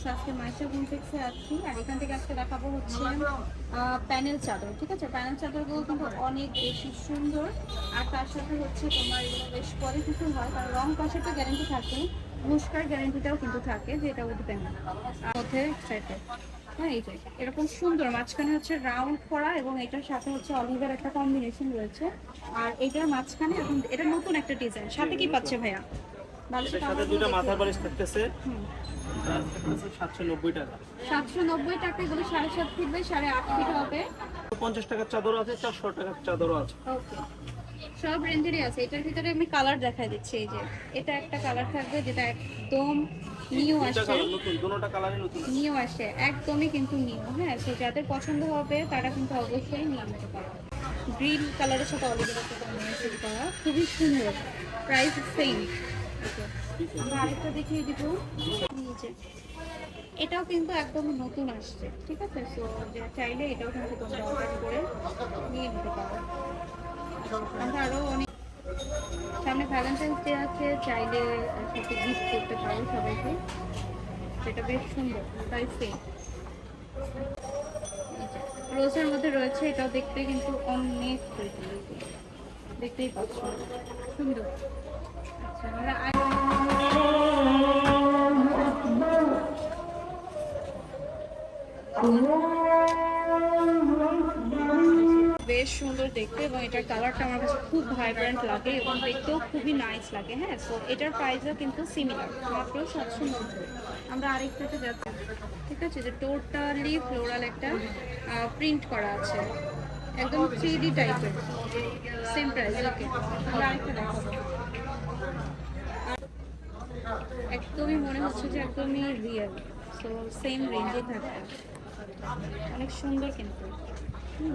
Viewers আজকে মাইশা কমপ্লেক্সে আছি। আর এখান থেকে আজকে দেখাবো হচ্ছে প্যানেল চাদর ঠিক আছে? প্যানেল চাদরগুলো কিন্তু অনেক বেশি সুন্দর। আর তার সাথে হচ্ছে তোমার এগুলো বেশ কোয়ালিটিফুল হয় কারণ রং তো গ্যারেন্টি থাকে। মুস্কার গ্যারেন্টিটাও কিন্তু থাকে যে এটা উঠবে না। মধ্যে হ্যাঁ এই যে এরকম সুন্দর। মাঝখানে হচ্ছে রাউন্ড করা এবং এটার সাথে হচ্ছে অলিভের একটা কম্বিনেশন রয়েছে। আর এটার মাঝখানে এখন এটা নতুন একটা ডিজাইন সাথে কি পাচ্ছে ভাইয়া? সাথে দুটো মাথার বালিশ থাকতেছে। টাকা। এগুলো ফিট বাই হবে। পঞ্চাশ টাকার চাদর আছে চারশো টাকার চাদরও আছে। ওকে। সব রেঞ্জেরই আছে। এটার ভিতরে আমি কালার দেখাই দিচ্ছি এই যে। এটা একটা কালার থাকবে যেটা একদম নিউ আসছে। নিউ আসে একদমই কিন্তু নিউ। হ্যাঁ সো যাদের পছন্দ হবে তারা কিন্তু অবশ্যই নিয়ে নিতে গ্রিন কালারের সাথে অলিভের একটা কম্বিনেশন করা। খুবই সুন্দর। প্রাইস সেম আমরা আরেকটা দেখিয়ে দিব। এই এটাও কিন্তু একদম নতুন আসছে, ঠিক আছে? সো চাইলে এটাও কিন্তু তোমরা অর্ডার করে নিয়ে নিতে পারো। আরও অনেক সামনে ভ্যালেন্টাইন্স ডে আছে, চাইলে সাথে গিফট করতে পারো সবাইকে। সেটা বেশ সুন্দর, তাই সেম রোজের মধ্যে রয়েছে, এটাও দেখতে কিন্তু অনেক pretty দেখতেই পাচ্ছ, সুন্দর। আচ্ছা আমরা বেশ সুন্দর দেখতে এবং এটার কালারটা আমার কাছে খুব ভাইব্রেন্ট লাগে এবং দেখতেও খুবই নাইস লাগে হ্যাঁ? সো এটার প্রাইসও কিন্তু সিমিলার মাত্র সাতশো নব্বই। আমরা আরেকটাতে যাচ্ছি। ঠিক আছে? যে টোটালি ফ্লোরাল একটা প্রিন্ট করা আছে। একদম থ্রি ডি টাইপের সেম প্রাইস ওকে আমরা আরেকটা দেখাবো। একদমই মনে হচ্ছে যে একদমই রিয়েল সো সেম রেঞ্জে থাকবে। অনেক সুন্দর কিন্তু। হুম।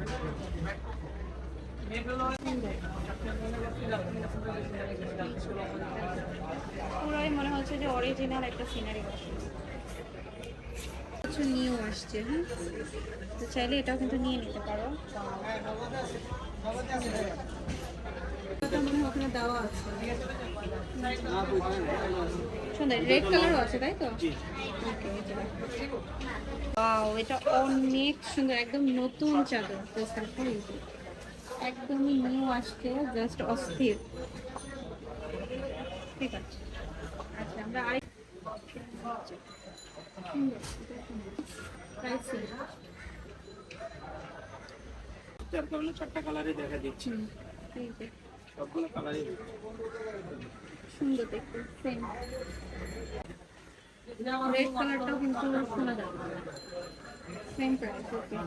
পুরোই মনে হচ্ছে যে অরিজিনাল একটা সিনারি কিছু নিউ আসছে হ্যাঁ? তো চাইলে এটাও কিন্তু নিয়ে নিতে পারো। এটা মনে হয় ওখানে দেওয়া আছে। সুন্দর। রেড কালারও আছে তাই তো? জি। ওয়াও এটা অনেক সুন্দর একদম নতুন চাদর একদমই নিউ আসছে জাস্ট অস্থির। ঠিক আছে। আচ্ছা আমরা আরেক যার কারণে চারটা কালারই দেখা দিচ্ছি। সবগুলো কালারই সুন্দর দেখতে সেম রেড কালারটাও কিন্তু শোনা যাবে। সেম প্রাইস ওকে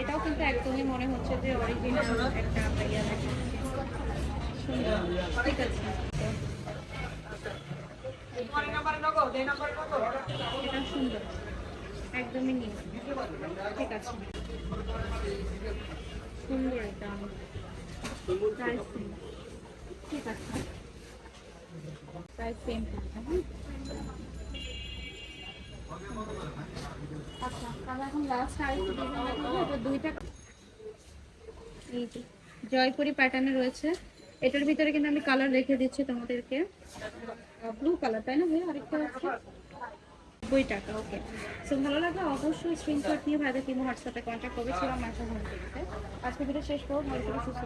এটাও কিন্তু একদমই মনে হচ্ছে যে অরিজিনাল একটা ঠিক আছে। এটা সুন্দর, একদমই নিউ ঠিক আছে। সুন্দর এটা। ঠিক আছে আচ্ছা এখন লাস্ট দুইটা এই জয়পুরি প্যাটার্নে রয়েছে এটার ভিতরে কিন্তু আমি কালার রেখে দিচ্ছি তোমাদেরকে ব্লু কালার তাই না ভাই আরেকটা আছে নব্বই টাকা ওকে সো ভালো লাগলে, অবশ্যই স্ক্রিনশট নিয়ে ভাইদের কিনো হোয়াটসঅ্যাপে কন্ট্যাক্ট করেছিলাম মাসা হোম আজকে ভিডিও শেষ করব, ভালো করে সুস্থ